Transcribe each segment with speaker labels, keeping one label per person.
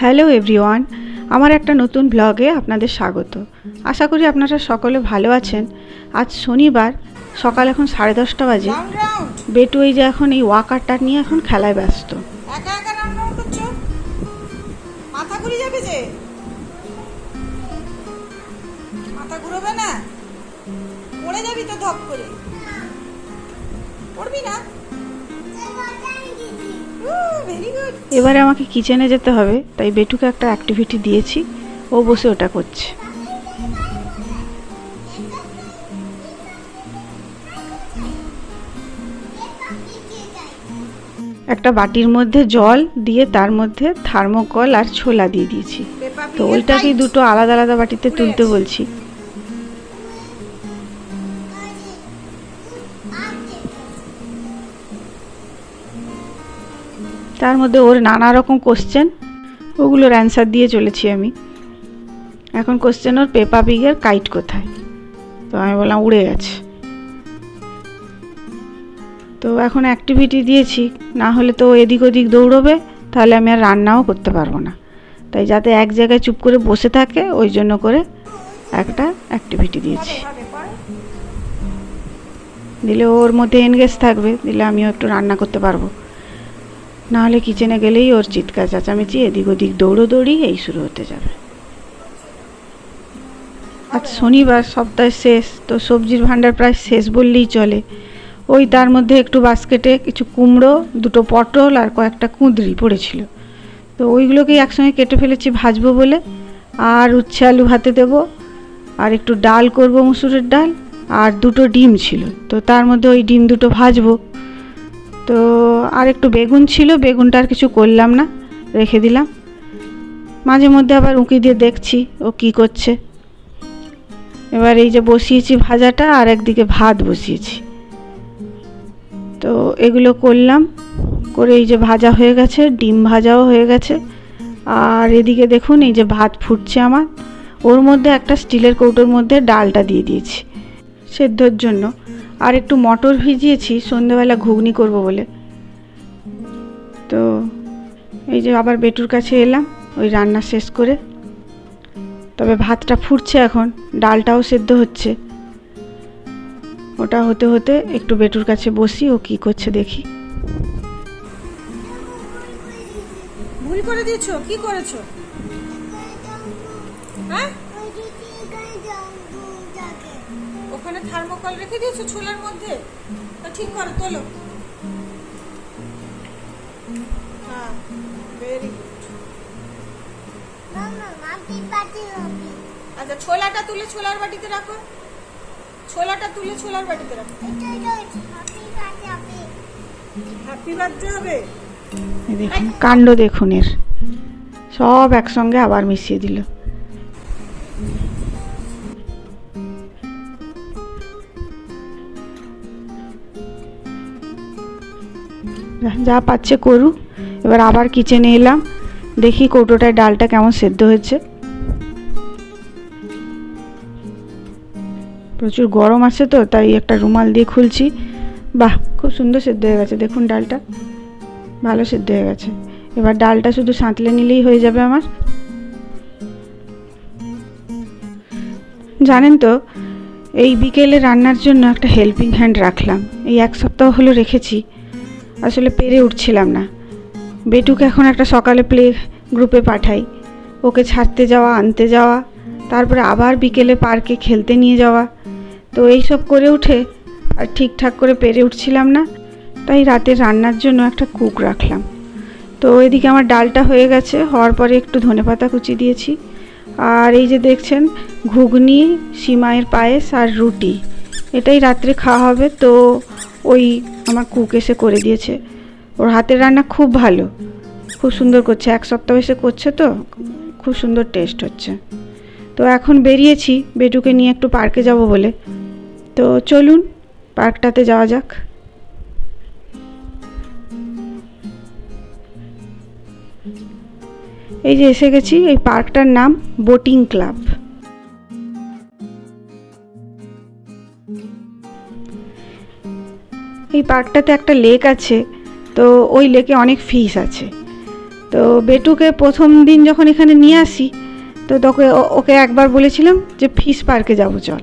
Speaker 1: Hello everyone আমার একটা নতুন ব্লগে আপনাদের স্বাগত। আশা করি আপনারা সকলে ভালো আছেন। আজ শনিবার সকাল এখন সাড়ে দশটা বাজে। বেটু এই যে এখন এই ওয়াকারটা নিয়ে এখন খেলায় ব্যস্ত।
Speaker 2: পড়ে যাবি তো ধপ করে। পড়বি না?
Speaker 1: এবারে আমাকে কিচেনে যেতে হবে তাই বেটুকে একটা অ্যাক্টিভিটি দিয়েছি ও বসে ওটা করছে। একটা বাটির মধ্যে জল দিয়ে তার মধ্যে থার্মোকল আর ছোলা দিয়ে দিয়েছি। তো ওইটাকেই দুটো আলাদা আলাদা বাটিতে তুলতে বলছি। তার মধ্যে ওর নানা রকম কোশ্চেন ওগুলোর অ্যান্সার দিয়ে চলেছি আমি। এখন কোশ্চেন ওর পেপা পিগের কাইট কোথায়? তো আমি বললাম, উড়ে গেছে। তো এখন অ্যাক্টিভিটি দিয়েছি, না হলে তো এদিক ওদিক দৌড়বে, তাহলে আমি আর রান্নাও করতে পারব না। তাই যাতে এক জায়গায় চুপ করে বসে থাকে, ওই জন্য করে একটা অ্যাক্টিভিটি দিয়েছি। দিলে ওর মধ্যে এনগেজ থাকবে, দিলে আমিও একটু রান্না করতে পারব। নাহলে কিচেনে গেলেই ওর চিৎকার চেঁচামেচি, এদিক ওদিক দৌড়োদৌড়ি এই শুরু হতে যাবে। আজ শনিবার সপ্তাহের শেষ, তো সবজির ভাণ্ডার প্রায় শেষ বললেই চলে। ওই তার মধ্যে একটু বাস্কেটে কিছু কুমড়ো, দুটো পটল আর কয়েকটা কুঁদরি পড়েছিল। তো ওইগুলোকেই একসঙ্গে কেটে ফেলেছি ভাজবো বলে। আর উচ্ছে আলু ভাতে দেবো, আর একটু ডাল করব মুসুরের ডাল, আর দুটো ডিম ছিল। তো তার মধ্যে ওই ডিম দুটো ভাজবো। তো আর একটু বেগুন ছিল, বেগুনটা আর কিছু করলাম না, রেখে দিলাম। মাঝে মধ্যে আবার উঁকি দিয়ে দেখছি ও কি করছে। এবার এই যে বসিয়েছি ভাজাটা আর একদিকে ভাত বসিয়েছি। তো এগুলো করলাম, করে এই যে ভাজা হয়ে গেছে, ডিম ভাজাও হয়ে গেছে। আর এদিকে দেখুন এই যে ভাত ফুটছে আমার। ওর মধ্যে একটা স্টিলের কৌটোর মধ্যে ডালটা দিয়ে দিয়েছি, সেদ্ধর জন্য। আর একটু মটর ভিজিয়েছি, সন্ধেবেলা ঘুগনি করব বলে। তো এই যে আবার বেটুর কাছে এলাম, ওই রান্না শেষ করে। তবে ভাতটা ফুটছে এখন, ডালটাও সেদ্ধ হচ্ছে। ওটা হতে হতে একটু বেটুর কাছে বসি, ও কি করছে দেখি।
Speaker 2: ভুল করে দিয়েছ, কি করেছ? হ্যাঁ? ওখানে রেখে দিয়েছ ছোলার মধ্যে? তা ঠিক করো তোলো। হ্যাঁ ভেরি গুড আচ্ছা ছোলাটা তুলে ছোলার বাটিতে রাখো। ছোলাটা তুলে ছোলার বাটিতে রাখো। হ্যাপি বার্থডে হবে।
Speaker 1: দেখুন কাণ্ড দেখুন এর। সব একসঙ্গে আবার মিশিয়ে দিল। যা পাচ্ছে করু এবার আবার কিচেনে এলাম। দেখি কৌটোটায় ডালটা কেমন সেদ্ধ হয়েছে। প্রচুর গরম আছে তো, তাই একটা রুমাল দিয়ে খুলছি। বাহ, খুব সুন্দর সেদ্ধ হয়ে গেছে। দেখুন ডালটা, ভালো সেদ্ধ হয়ে গেছে। এবার ডালটা শুধু সাঁতলে নিলেই হয়ে যাবে আমার। জানেন তো, এই বিকেলে রান্নার জন্য একটা হেল্পিং হ্যান্ড রাখলাম। এই এক সপ্তাহ হলো রেখেছি। আসলে পেরে উঠছিলাম না। বেটুকে এখন একটা সকালে প্লে গ্রুপে পাঠাই। ওকে ছাড়তে যাওয়া, আনতে যাওয়া, তারপরে আবার বিকেলে পার্কে খেলতে নিয়ে যাওয়া। তো এই সব করে উঠে আর ঠিকঠাক করে পেরে উঠছিলাম না, তাই রাতে রান্নার জন্য একটা কুক রাখলাম। তো এদিকে আমার ডালটা হয়ে গেছে, হওয়ার পরে একটু ধনেপাতা কুচি দিয়েছি। আর এই যে দেখছেন, ঘুগনি, সিমাইয়ের পায়েস আর রুটি। এটাই রাত্রে খাওয়া হবে, তো ওই আমার কুক এসে করে দিয়েছে। ওর হাতের রান্না খুব ভালো। খুব সুন্দর করছে। এক সপ্তাহ এসে করছে তো, খুব সুন্দর টেস্ট হচ্ছে। তো এখন বেরিয়েছি বেটুকে নিয়ে একটু পার্কে যাব বলে। তো চলুন পার্কটাতে যাওয়া যাক। এই যে এসে গেছি, এই পার্কটার নাম বোটিং ক্লাব এই পার্কটাতে একটা লেক আছে, তো ওই লেকে অনেক ফিশ আছে। তো বেটুকে প্রথম দিন যখন এখানে নিয়ে আসি, তো তোকে ওকে একবার বলেছিলাম যে ফিশ পার্কে যাব, চল।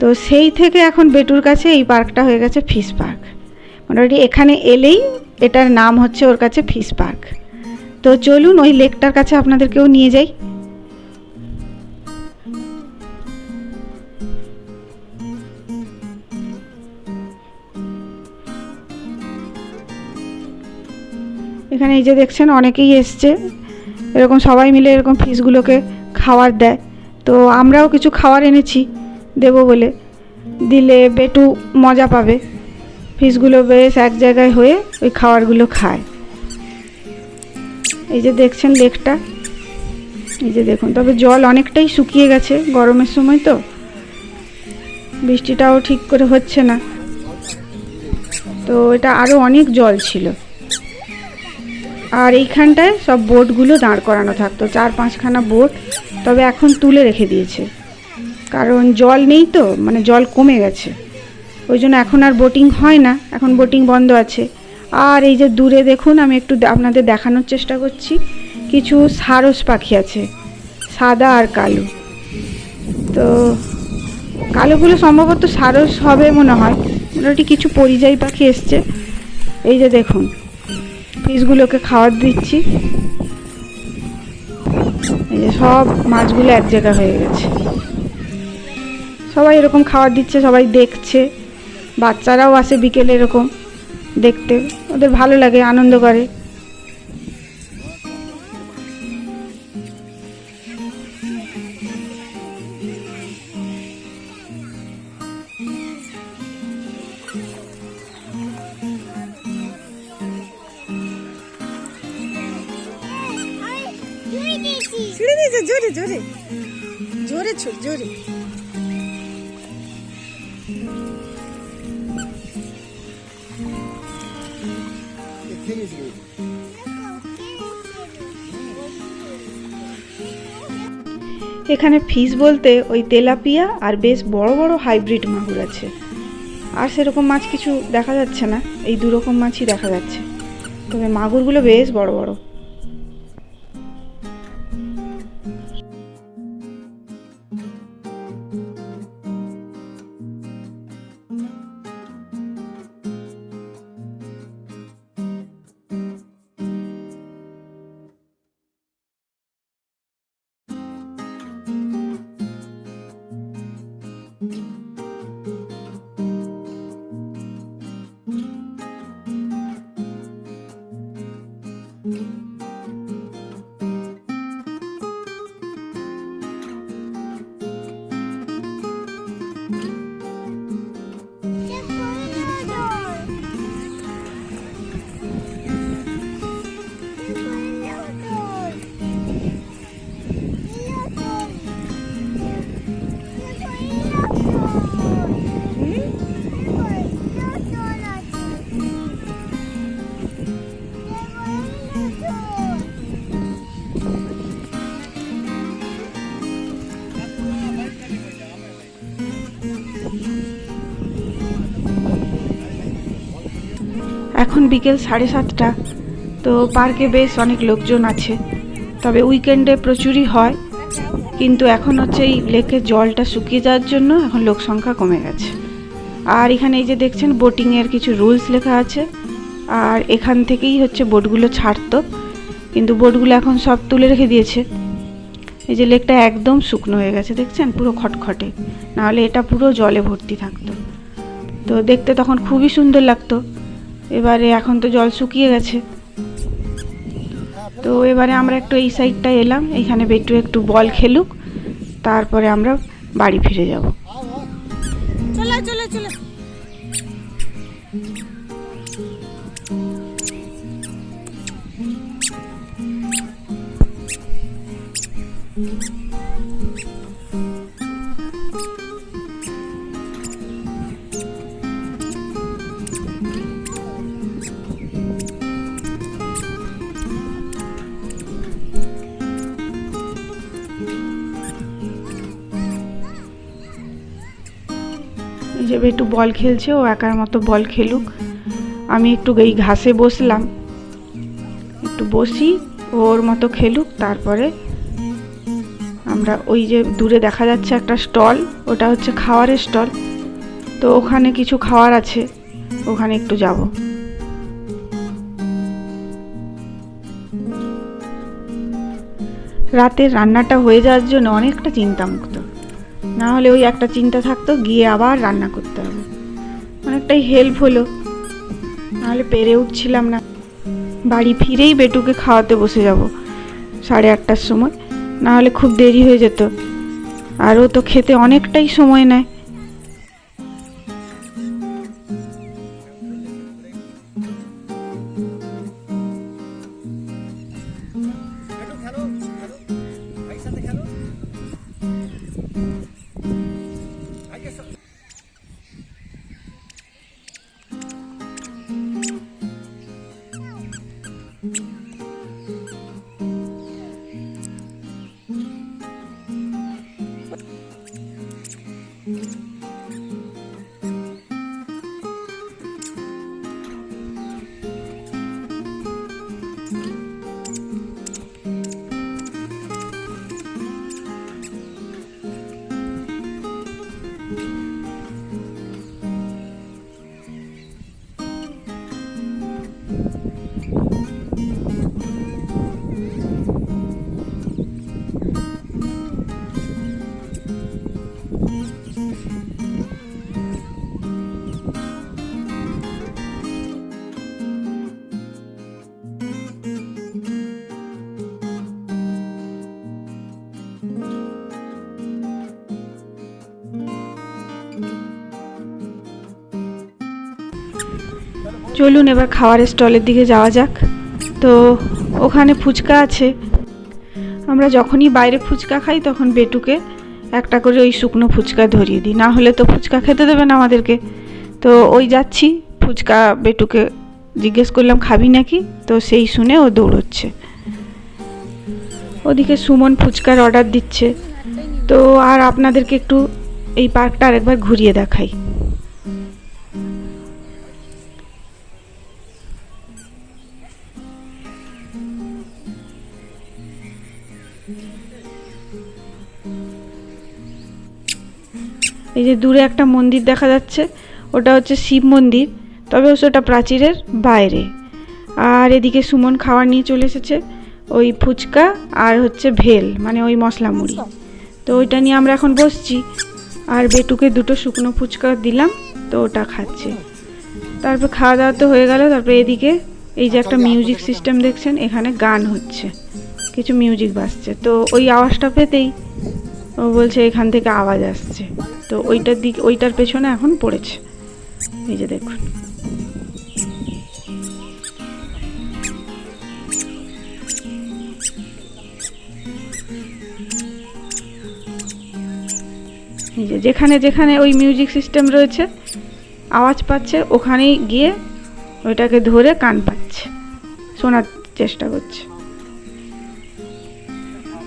Speaker 1: তো সেই থেকে এখন বেটুর কাছে এই পার্কটা হয়ে গেছে ফিশ পার্ক মোটামুটি এখানে এলেই এটার নাম হচ্ছে ওর কাছে ফিশ পার্ক তো চলুন ওই লেকটার কাছে আপনাদেরকেও নিয়ে যাই। এখানে এই যে দেখছেন, অনেকেই এসছে। এরকম সবাই মিলে এরকম ফিশগুলোকে খাবার দেয়। তো আমরাও কিছু খাবার এনেছি, দেবো বলে। দিলে বেটু মজা পাবে। ফিশগুলো বেশ এক জায়গায় হয়ে ওই খাবারগুলো খায়। এই যে দেখছেন লেকটা। এই যে দেখুন, তবে জল অনেকটাই শুকিয়ে গেছে গরমের সময় তো। বৃষ্টিটাও ঠিক করে হচ্ছে না। তো এটা আরও অনেক জল ছিল। আর এইখানটায় সব বোটগুলো দাঁড় করানো থাকতো, চার পাঁচখানা বোট, তবে এখন তুলে রেখে দিয়েছে। কারণ জল নেই তো মানে জল কমে গেছে। ওই জন্য এখন আর বোটিং হয় না, এখন বোটিং বন্ধ আছে। আর এই যে দূরে দেখুন, আমি একটু আপনাদের দেখানোর চেষ্টা করছি, কিছু সারস পাখি আছে, সাদা আর কালো। তো কালোগুলো সম্ভবত সারস হবে মনে হয়। মোটামুটি কিছু পরিযায়ী পাখি এসছে। এই যে দেখুন ফিশগুলোকে খাবার দিচ্ছি। এই যে সব মাছগুলো এক জায়গা হয়ে গেছে। সবাই এরকম খাবার দিচ্ছে, সবাই দেখছে। বাচ্চারাও আসে বিকেলে এরকম দেখতে। ওদের ভালো লাগে, আনন্দ করে।
Speaker 2: জোরে জোরে। জোরে ছোট, জোরে।
Speaker 1: এখানে ফিশ বলতে ওই তেলাপিয়া আর বেশ বড় বড় হাইব্রিড মাগুর আছে। আর সেরকম মাছ কিছু দেখা যাচ্ছে না, এই দু রকম মাছই দেখা যাচ্ছে। তবে মাগুরগুলো বেশ বড় বড়। এখন বিকেল সাড়ে সাতটা। তো পার্কে বেশ অনেক লোকজন আছে। তবে উইকেন্ডে প্রচুরই হয়। কিন্তু এখন হচ্ছে এই লেকের জলটা শুকিয়ে যাওয়ার জন্য এখন লোক সংখ্যা কমে গেছে। আর এখানে এই যে দেখছেন বোটিংয়ের কিছু রুলস লেখা আছে। আর এখান থেকেই হচ্ছে বোটগুলো ছাড়তো। কিন্তু বোটগুলো এখন সব তুলে রেখে দিয়েছে। এই যে লেকটা একদম শুকনো হয়ে গেছে, দেখছেন? পুরো খটখটে। নাহলে এটা পুরো জলে ভর্তি থাকতো। তো দেখতে তখন খুবই সুন্দর লাগতো। এবারে এখন তো জল শুকিয়ে গেছে। তো এবারে আমরা একটু এই সাইডটা এলাম এখানে বেটু একটু বল খেলুক, তারপরে আমরা বাড়ি ফিরে যাব।
Speaker 2: চলো চলো, চলে।
Speaker 1: যে একটু বল খেলছে, ও একার মতো বল খেলুক। আমি একটু এই ঘাসে বসলাম। একটু বসি, ওর মতো খেলুক, তারপরে আমরা ওই যে দূরে দেখা যাচ্ছে একটা স্টল, ওটা হচ্ছে খাওয়ারের স্টল। তো ওখানে কিছু খাওয়ার আছে, ওখানে একটু যাব। রাতের রান্নাটা হয়ে যাওয়ার জন্য অনেকটা চিন্তামুক্ত। না হলে ওই একটা চিন্তা থাকতো, গিয়ে আবার রান্না করতে হবে। অনেকটাই হেল্প হলো। নাহলে পেরে উঠছিলাম না। বাড়ি ফিরেই বেটুকে খাওয়াতে বসে যাব সাড়ে আটটার সময়। না হলে খুব দেরি হয়ে যেত। আর ও তো খেতে অনেকটাই সময় নেয়। চলুন এবার খাওয়ারের স্টলের দিকে যাওয়া যাক। তো, ওখানে ফুচকা আছে। আমরা যখনই বাইরে ফুচকা খাই তখন বেটুকে একটা করে ওই শুকনো ফুচকা ধরিয়ে দিই। না হলে তো ফুচকা খেতে দেবে না আমাদেরকে। তো ওই যাচ্ছি, ফুচকা বেটুকে জিজ্ঞেস করলাম, খাবি নাকি? তো সেই শুনে ও দৌড়চ্ছে। ওদিকে সুমন ফুচকার অর্ডার দিচ্ছে। তো আর আপনাদেরকে একটু এই পার্কটা আরেকবার ঘুরিয়ে দেখাই। এই যে দূরে একটা মন্দির দেখা যাচ্ছে ওটা হচ্ছে শিব মন্দির তবে হচ্ছে ওটা প্রাচীরের বাইরে। আর এদিকে সুমন খাওয়ার নিয়ে চলে এসেছে ওই ফুচকা আর হচ্ছে ভেল মানে ওই মশলা মুড়ি। তো ওইটা নিয়ে আমরা এখন বসছি আর বেটুকে দুটো শুকনো ফুচকা দিলাম তো ওটা খাচ্ছে। তারপর খাওয়া দাওয়া তো হয়ে গেল তারপর এদিকে এই যে একটা মিউজিক সিস্টেম দেখছেন এখানে গান হচ্ছে কিছু মিউজিক বাজছে। তো ওই আওয়াজটা পেতেই ও বলছে এখান থেকে আওয়াজ আসছে। তো ওইটার দিক ওইটার পেছনে এখন পড়েছে। এই যে দেখুন। যেখানে যেখানে ওই মিউজিক সিস্টেম রয়েছে, আওয়াজ পাচ্ছে, ওখানেই গিয়ে ওইটাকে ধরে কান পাচ্ছে, শোনার চেষ্টা করছে।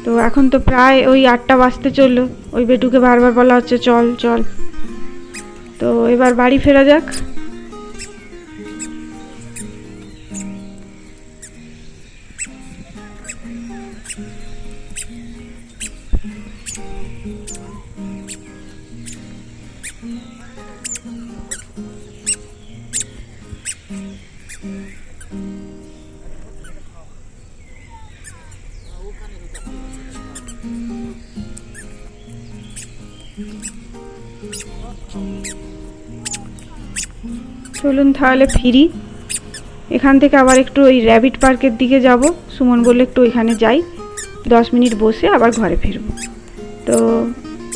Speaker 1: তো এখন তো প্রায় ওই আটটা বাজতে চলল। ওই বেটুকে বারবার বলা হচ্ছে, চল চল। তো এবার বাড়ি ফেরা যাক। চলুন তাহলে ফিরি। এখান থেকে আবার একটু ওই র্যাবিট পার্কের দিকে যাব। সুমন বললে একটু ওইখানে যাই। দশ মিনিট বসে আবার ঘরে ফিরব। তো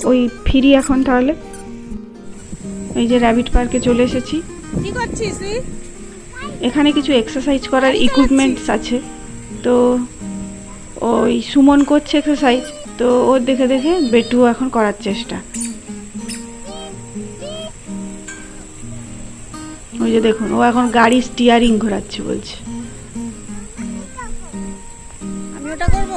Speaker 1: ওই ফিরি এখন তাহলে। এই যে র্যাবিট পার্কে চলে এসেছি।
Speaker 2: কি করছিস
Speaker 1: এখানে কিছু এক্সারসাইজ করার ইকুইপমেন্টস আছে। তো ওই সুমন করছে এক্সারসাইজ তো ওর দেখে দেখে বেটু এখন করার চেষ্টা। যে দেখুন ও এখন গাড়ি স্টিয়ারিং ঘোরাচ্ছে বলছে।
Speaker 2: আমি ওটা করব?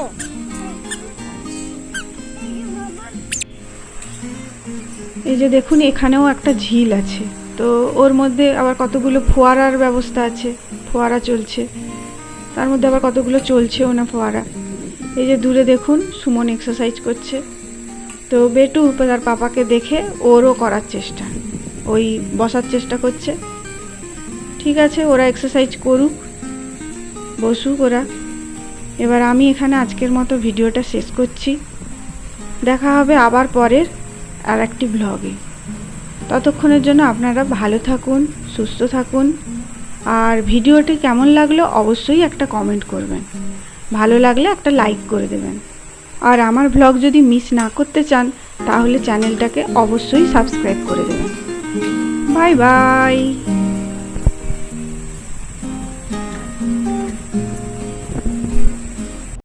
Speaker 1: এই যে দেখুন এখানেও একটা ঝিল আছে। তো ওর মধ্যে আবার কতগুলো ফোয়ারার ব্যবস্থা আছে ফোয়ারা চলছে। তার মধ্যে আবার কতগুলো চলছেও না ফোয়ারা। এই যে দূরে দেখুন সুমন এক্সারসাইজ করছে। তো বেটু তার পাপাকে দেখে ওরও করার চেষ্টা। ওই বসার চেষ্টা করছে। ঠিক আছে, ওরা এক্সারসাইজ করুক, বসুক ওরা। এবার আমি এখানে আজকের মতো ভিডিওটা শেষ করছি। দেখা হবে আবার পরের আর একটি ব্লগে ততক্ষণের জন্য আপনারা ভালো থাকুন, সুস্থ থাকুন। আর ভিডিওটি কেমন লাগল অবশ্যই একটা কমেন্ট করবেন। ভালো লাগলে একটা লাইক করে দেবেন। আর আমার ব্লগ যদি মিস না করতে চান, তাহলে চ্যানেলটাকে অবশ্যই সাবস্ক্রাইব করে দেবেন। Bye bye